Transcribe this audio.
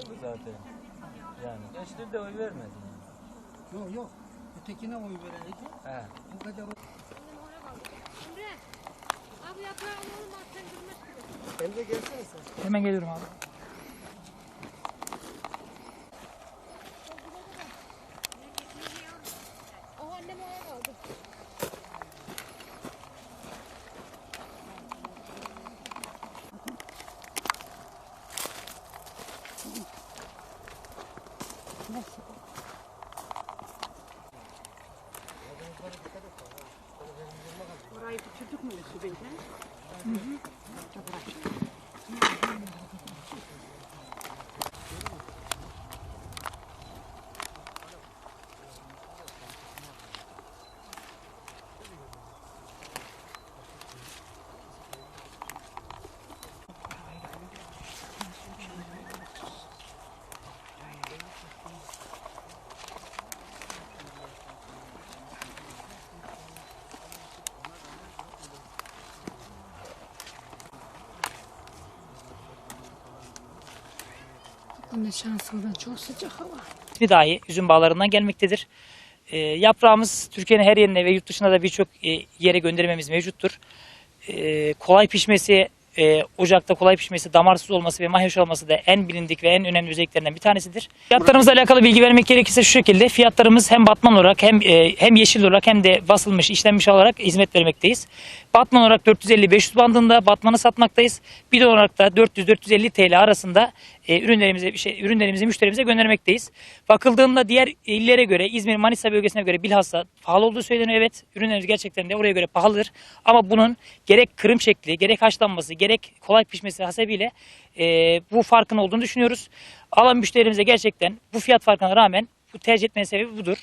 zaten. Yani geçti de oy vermedi. Yok yok. Ötekine oy vereydi. He. Bu kadar. Emre gelsene sen. Hemen geliyorum abi. Orayı küçücük mü Yusuf Bey? Anne şanslıdan çok sıcak hava. İsmi dahi üzüm bağlarından gelmektedir. E, yaprağımız Türkiye'nin her yerine ve yurt dışına da birçok e, yere göndermemiz mevcuttur. E, kolay pişmesi, e, ocakta kolay pişmesi, damarsız olması ve mahyaş olması da en bilindik ve en önemli özelliklerinden bir tanesidir. Fiyatlarımızla alakalı bilgi vermek gerekirse şu şekilde fiyatlarımız hem batman olarak hem e, hem yeşil olarak hem de basılmış, işlenmiş olarak hizmet vermekteyiz. Batman olarak 450-500 bandında batmanı satmaktayız. Bidon olarak da 400-450 TL arasında e, ürünlerimizi şey, ürünlerimizi müşterimize göndermekteyiz. Bakıldığında diğer illere göre İzmir Manisa bölgesine göre bilhassa pahalı olduğu söyleniyor. Evet ürünlerimiz gerçekten de oraya göre pahalıdır. Ama bunun gerek kırım şekli, gerek haşlanması, gerek kolay pişmesi hasebiyle e, bu farkın olduğunu düşünüyoruz. Alan müşterimize gerçekten bu fiyat farkına rağmen bu tercih etmenin sebebi budur.